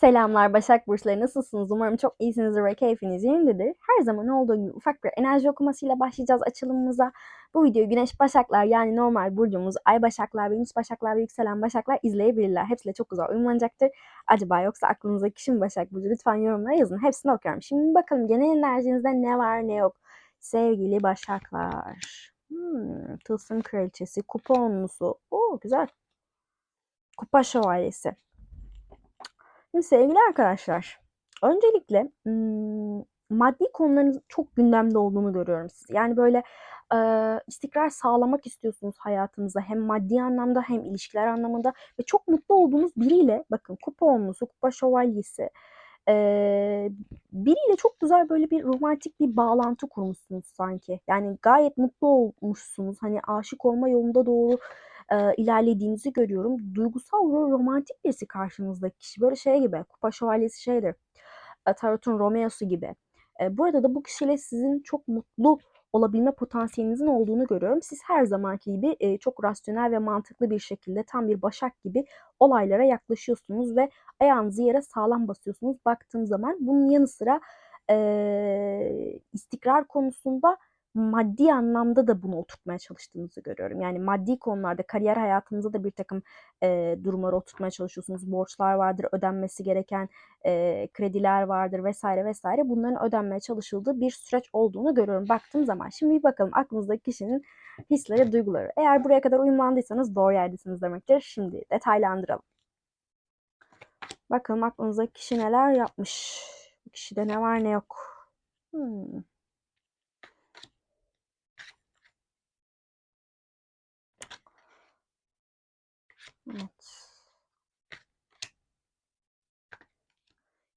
Selamlar Başak Burçları nasılsınız? Umarım çok iyisinizdir ve keyfiniz yerindedir. Her zaman olduğu gibi ufak bir enerji okumasıyla başlayacağız açılımımıza. Bu videoyu Güneş Başaklar yani normal burcumuz Ay Başaklar, Venüs Başaklar ve Yükselen Başaklar izleyebilirler. Hepsiyle çok güzel uyumlanacaktır. Acaba yoksa aklınızdaki kişi Başak Burcu? Lütfen yorumlara yazın. Hepsini okuyorum. Şimdi bakalım genel enerjinizde ne var ne yok. Sevgili Başaklar. Hmm, Tılsım Kraliçesi, Kupa Onlusu. Oo güzel. Kupa Şövalyesi. Şimdi sevgili arkadaşlar, öncelikle maddi konuların çok gündemde olduğunu görüyorum siz. Yani böyle e, istikrar sağlamak istiyorsunuz hayatınıza hem maddi anlamda hem ilişkiler anlamında ve çok mutlu olduğunuz biriyle bakın kupa olmusu, kupa şövalyesi e, biriyle çok güzel böyle bir romantik bir bağlantı kurmuşsunuz sanki. Yani gayet mutlu olmuşsunuz. Hani aşık olma yolunda doğru e, ilerlediğinizi görüyorum. Duygusal ve romantik birisi karşınızdaki kişi. Böyle şey gibi. Kupa şövalyesi şeydir. E, Tarot'un Romeo'su gibi. E, burada da bu kişiyle sizin çok mutlu olabilme potansiyelinizin olduğunu görüyorum. Siz her zamanki gibi e, çok rasyonel ve mantıklı bir şekilde tam bir başak gibi olaylara yaklaşıyorsunuz ve ayağınızı yere sağlam basıyorsunuz baktığım zaman. Bunun yanı sıra e, istikrar konusunda maddi anlamda da bunu oturtmaya çalıştığınızı görüyorum. Yani maddi konularda kariyer hayatınızda da bir takım e, durumları oturtmaya çalışıyorsunuz. Borçlar vardır, ödenmesi gereken e, krediler vardır vesaire vesaire. Bunların ödenmeye çalışıldığı bir süreç olduğunu görüyorum baktığım zaman. Şimdi bir bakalım aklınızdaki kişinin hisleri, duyguları. Eğer buraya kadar uyumlandıysanız doğru yerdesiniz demektir. Şimdi detaylandıralım. Bakalım aklınızdaki kişi neler yapmış. Bu kişide ne var ne yok. Hmm. Evet.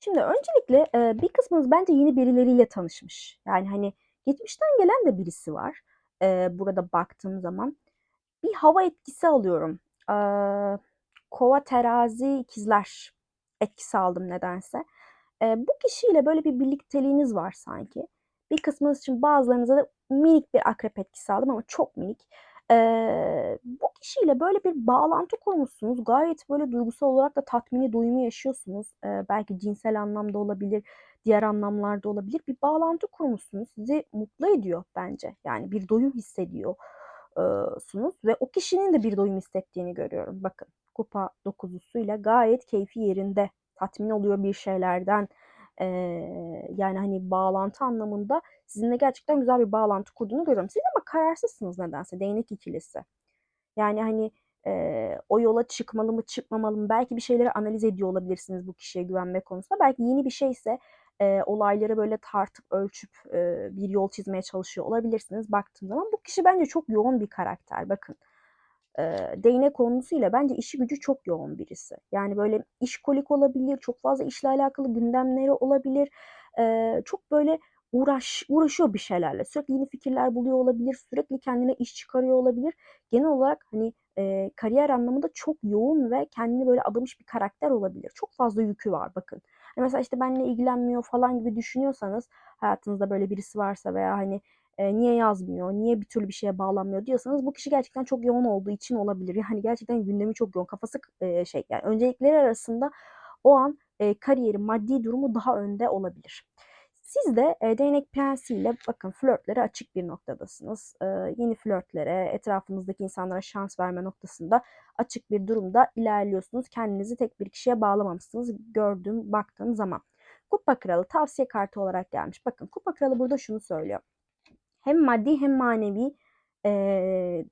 Şimdi öncelikle bir kısmınız bence yeni birileriyle tanışmış. Yani hani geçmişten gelen de birisi var. Burada baktığım zaman bir hava etkisi alıyorum. Kova, terazi, ikizler etkisi aldım nedense. Bu kişiyle böyle bir birlikteliğiniz var sanki. Bir kısmınız için bazılarınıza da minik bir akrep etkisi aldım ama çok minik. Eee, bu kişiyle böyle bir bağlantı kurmuşsunuz. Gayet böyle duygusal olarak da tatmini, doyumu yaşıyorsunuz. Eee, belki cinsel anlamda olabilir, diğer anlamlarda olabilir. Bir bağlantı kurmuşsunuz. Sizi mutlu ediyor bence. Yani bir doyum hissediyor sunuz ve o kişinin de bir doyum hissettiğini görüyorum. Bakın kupa dokuzusuyla gayet keyfi yerinde. Tatmin oluyor bir şeylerden. Eee, yani hani bağlantı anlamında sizinle gerçekten güzel bir bağlantı kurduğunu görüyorum. Siz ama kararsızsınız nedense. Değnek ikilisi. Yani hani e, o yola çıkmalı mı çıkmamalı mı belki bir şeyleri analiz ediyor olabilirsiniz bu kişiye güvenme konusunda. Belki yeni bir şeyse e, olayları böyle tartıp ölçüp e, bir yol çizmeye çalışıyor olabilirsiniz baktığım zaman. Bu kişi bence çok yoğun bir karakter bakın. E, değnek konusuyla bence işi gücü çok yoğun birisi. Yani böyle işkolik olabilir, çok fazla işle alakalı gündemleri olabilir. E, çok böyle uğraş uğraşıyor bir şeylerle. Sürekli yeni fikirler buluyor olabilir, sürekli kendine iş çıkarıyor olabilir. Genel olarak hani e, kariyer anlamında çok yoğun ve kendini böyle adamış bir karakter olabilir. Çok fazla yükü var bakın. Hani mesela işte benimle ilgilenmiyor falan gibi düşünüyorsanız hayatınızda böyle birisi varsa veya hani e, niye yazmıyor, niye bir türlü bir şeye bağlanmıyor diyorsanız bu kişi gerçekten çok yoğun olduğu için olabilir. Yani gerçekten gündemi çok yoğun. Kafası e, şey yani öncelikleri arasında o an e, kariyeri, maddi durumu daha önde olabilir. Siz de e, değnek prensiyle bakın flörtlere açık bir noktadasınız. E, yeni flörtlere, etrafınızdaki insanlara şans verme noktasında açık bir durumda ilerliyorsunuz. Kendinizi tek bir kişiye bağlamamışsınız gördüğüm, baktığım zaman. Kupa Kralı tavsiye kartı olarak gelmiş. Bakın Kupa Kralı burada şunu söylüyor. Hem maddi hem manevi e,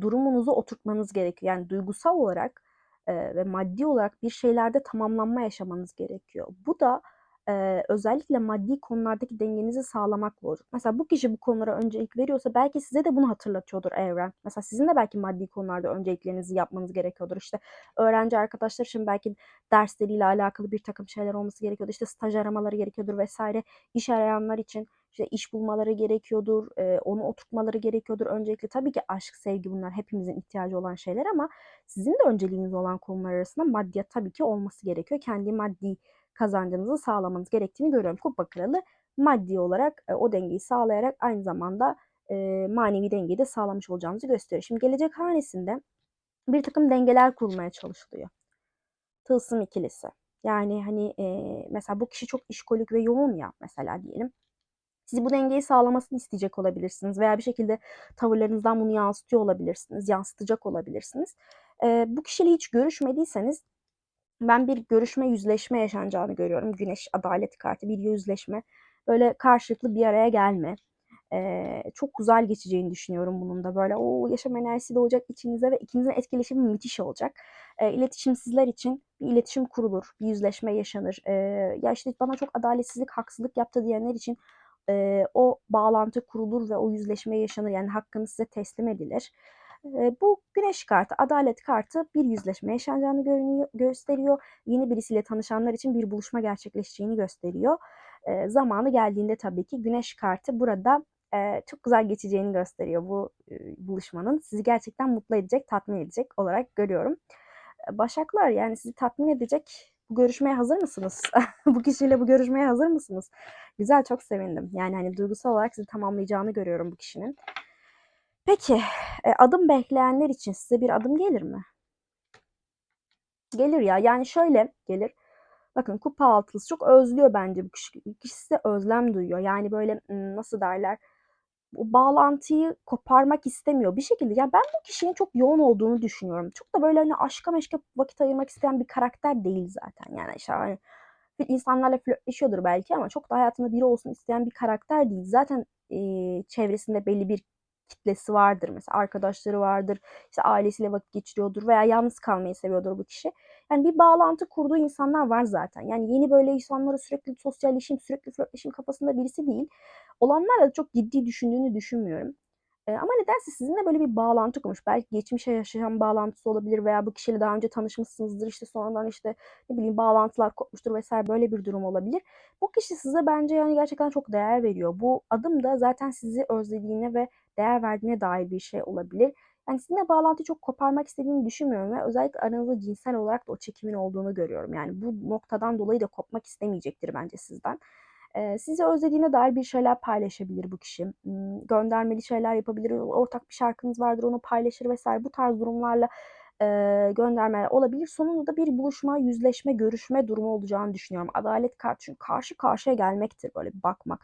durumunuzu oturtmanız gerekiyor. Yani duygusal olarak e, ve maddi olarak bir şeylerde tamamlanma yaşamanız gerekiyor. Bu da e, özellikle maddi konulardaki dengenizi sağlamakla olur. Mesela bu kişi bu konulara öncelik veriyorsa belki size de bunu hatırlatıyordur evren. Mesela sizin de belki maddi konularda önceliklerinizi yapmanız gerekiyordur. İşte öğrenci arkadaşlar için belki dersleriyle alakalı bir takım şeyler olması gerekiyordur. İşte staj aramaları gerekiyordur vesaire. İş arayanlar için işte iş bulmaları gerekiyordur, e, onu oturtmaları gerekiyordur. Öncelikle tabii ki aşk, sevgi bunlar hepimizin ihtiyacı olan şeyler ama sizin de önceliğiniz olan konular arasında maddiyat tabii ki olması gerekiyor. Kendi maddi kazancınızı sağlamanız gerektiğini görüyorum. Kupa kralı maddi olarak e, o dengeyi sağlayarak aynı zamanda e, manevi dengeyi de sağlamış olacağınızı gösteriyor. Şimdi gelecek hanesinde bir takım dengeler kurulmaya çalışılıyor. Tılsım ikilisi. Yani, hani, eee, mesela bu kişi çok işkolik ve yoğun ya mesela diyelim. Siz bu dengeyi sağlamasını isteyecek olabilirsiniz veya bir şekilde tavırlarınızdan bunu yansıtıyor olabilirsiniz, yansıtacak olabilirsiniz. Eee, bu kişiyle hiç görüşmediyseniz ben bir görüşme, yüzleşme yaşanacağını görüyorum. Güneş adalet kartı, bir yüzleşme. Böyle karşılıklı bir araya gelme. Eee, çok güzel geçeceğini düşünüyorum bunun da. Böyle o yaşam enerjisi doğacak içinize ve ikinizin etkileşimi müthiş olacak. Eee, iletişim sizler için bir iletişim kurulur, bir yüzleşme yaşanır. Eee, ya işte bana çok adaletsizlik, haksızlık yaptı diyenler için eee, o bağlantı kurulur ve o yüzleşme yaşanır. Yani hakkınız size teslim edilir. Bu güneş kartı, adalet kartı bir yüzleşme yaşanacağını gösteriyor. Yeni birisiyle tanışanlar için bir buluşma gerçekleşeceğini gösteriyor. Zamanı geldiğinde tabii ki güneş kartı burada çok güzel geçeceğini gösteriyor bu buluşmanın. Sizi gerçekten mutlu edecek, tatmin edecek olarak görüyorum. Başaklar yani sizi tatmin edecek bu görüşmeye hazır mısınız? bu kişiyle bu görüşmeye hazır mısınız? Güzel, çok sevindim. Yani hani duygusal olarak sizi tamamlayacağını görüyorum bu kişinin. Peki, e, adım bekleyenler için size bir adım gelir mi? Gelir ya. Yani şöyle gelir. Bakın kupa altılısı çok özlüyor bence bu kişi. Kişisi de özlem duyuyor. Yani böyle nasıl derler? O bağlantıyı koparmak istemiyor. Bir şekilde ya ben bu kişinin çok yoğun olduğunu düşünüyorum. Çok da böyle hani aşka meşke vakit ayırmak isteyen bir karakter değil zaten. Yani işte hani insanlarla flörtleşiyordur belki ama çok da hayatında biri olsun isteyen bir karakter değil. Zaten e, çevresinde belli bir kitlesi vardır. Mesela arkadaşları vardır, işte ailesiyle vakit geçiriyordur veya yalnız kalmayı seviyordur bu kişi. Yani bir bağlantı kurduğu insanlar var zaten. Yani yeni böyle insanlara sürekli sosyalleşeyim, sürekli flörtleşeyim kafasında birisi değil. Olanlar da çok ciddi düşündüğünü düşünmüyorum. E, ama nedense sizinle böyle bir bağlantı kurmuş. Belki geçmişe yaşayan bağlantısı olabilir veya bu kişiyle daha önce tanışmışsınızdır. İşte sonradan işte ne bileyim bağlantılar kopmuştur vesaire böyle bir durum olabilir. Bu kişi size bence yani gerçekten çok değer veriyor. Bu adım da zaten sizi özlediğine ve değer verdiğine dair bir şey olabilir. Yani sizinle bağlantıyı çok koparmak istediğini düşünmüyorum ve özellikle aranızda cinsel olarak da o çekimin olduğunu görüyorum. Yani bu noktadan dolayı da kopmak istemeyecektir bence sizden. Ee, sizi özlediğine dair bir şeyler paylaşabilir bu kişi. Hmm, göndermeli şeyler yapabilir. Ortak bir şarkınız vardır onu paylaşır vesaire. Bu tarz durumlarla e, göndermeler olabilir. Sonunda da bir buluşma, yüzleşme, görüşme durumu olacağını düşünüyorum. Adalet kartı çünkü karşı karşıya gelmektir böyle bir bakmak.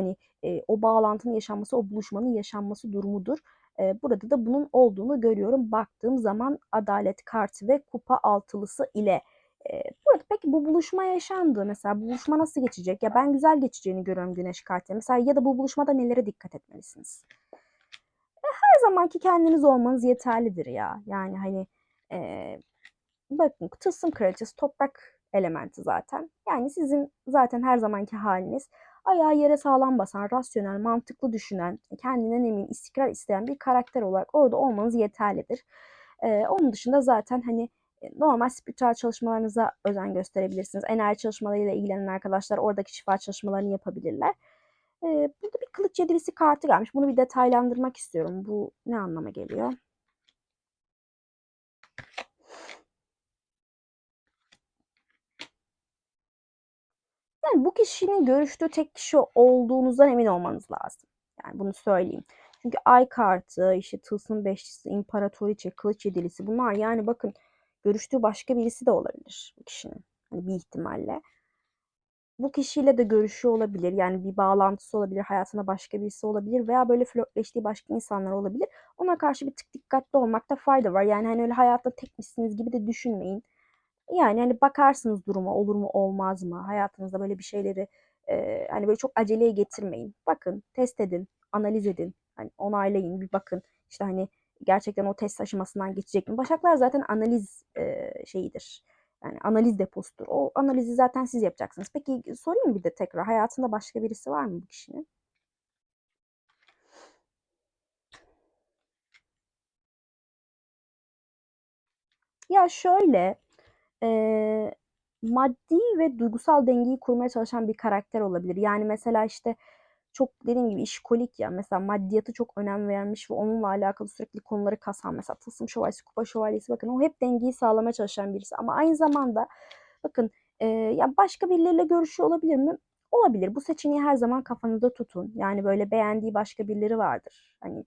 Hani e, o bağlantının yaşanması, o buluşmanın yaşanması durumudur. E, burada da bunun olduğunu görüyorum. Baktığım zaman adalet kartı ve kupa altılısı ile. E, burada peki bu buluşma yaşandı. Mesela bu buluşma nasıl geçecek? Ya ben güzel geçeceğini görüyorum güneş kartı. Mesela ya da bu buluşmada nelere dikkat etmelisiniz? E, her zamanki kendiniz olmanız yeterlidir ya. Yani hani e, bakın tılsım kraliçesi toprak elementi zaten. Yani sizin zaten her zamanki haliniz ayağı yere sağlam basan, rasyonel, mantıklı düşünen, kendinden emin, istikrar isteyen bir karakter olarak orada olmanız yeterlidir. Ee, onun dışında zaten hani normal spiritüel çalışmalarınıza özen gösterebilirsiniz. Enerji çalışmalarıyla ilgilenen arkadaşlar oradaki şifa çalışmalarını yapabilirler. Ee, burada bir kılıç yedilisi kartı gelmiş. Bunu bir detaylandırmak istiyorum. Bu ne anlama geliyor? Yani bu kişinin görüştüğü tek kişi olduğunuzdan emin olmanız lazım. Yani bunu söyleyeyim. Çünkü ay kartı, işte tılsım beşlisi, imparatoriçe, kılıç yedilisi bunlar yani bakın görüştüğü başka birisi de olabilir bu kişinin. Hani bir ihtimalle. Bu kişiyle de görüşüyor olabilir. Yani bir bağlantısı olabilir. Hayatına başka birisi olabilir. Veya böyle flörtleştiği başka insanlar olabilir. Ona karşı bir tık dikkatli olmakta fayda var. Yani hani öyle hayatta tekmişsiniz gibi de düşünmeyin. Yani hani bakarsınız duruma olur mu olmaz mı? Hayatınızda böyle bir şeyleri e, hani böyle çok aceleye getirmeyin. Bakın, test edin, analiz edin. Hani onaylayın, bir bakın. İşte hani gerçekten o test aşamasından geçecek mi? Başaklar zaten analiz e, şeyidir. Yani analiz deposudur. O analizi zaten siz yapacaksınız. Peki sorayım bir de tekrar. Hayatında başka birisi var mı bu kişinin? Ya şöyle, eee, maddi ve duygusal dengeyi kurmaya çalışan bir karakter olabilir. Yani mesela işte çok dediğim gibi işkolik ya mesela maddiyatı çok önem vermiş ve onunla alakalı sürekli konuları kasan mesela tılsım şövalyesi, kupa şövalyesi bakın o hep dengeyi sağlamaya çalışan birisi ama aynı zamanda bakın e, ya başka birileriyle görüşüyor olabilir mi? Olabilir. Bu seçeneği her zaman kafanızda tutun. Yani böyle beğendiği başka birileri vardır. Hani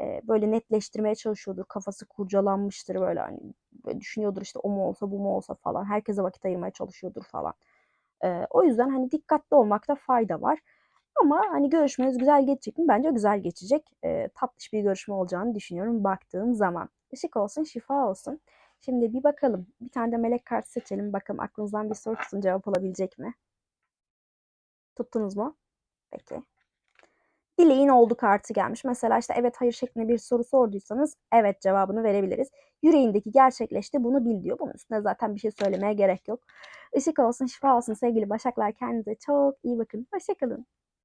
e, böyle netleştirmeye çalışıyordur. Kafası kurcalanmıştır böyle hani düşünüyordur işte o mu olsa bu mu olsa falan. Herkese vakit ayırmaya çalışıyordur falan. Eee, o yüzden hani dikkatli olmakta fayda var. Ama hani görüşmeniz güzel geçecek mi? Bence güzel geçecek. Eee, tatlış bir görüşme olacağını düşünüyorum baktığım zaman. Işık olsun, şifa olsun. Şimdi bir bakalım. Bir tane de melek kartı seçelim. Bakalım aklınızdan bir soru tutun cevap olabilecek mi? Tuttunuz mu? Peki. Dileğin oldu kartı gelmiş. Mesela işte evet hayır şeklinde bir soru sorduysanız evet cevabını verebiliriz. Yüreğindeki gerçekleşti bunu bil diyor. Bunun üstüne zaten bir şey söylemeye gerek yok. Işık olsun şifa olsun sevgili başaklar kendinize çok iyi bakın. Hoşçakalın.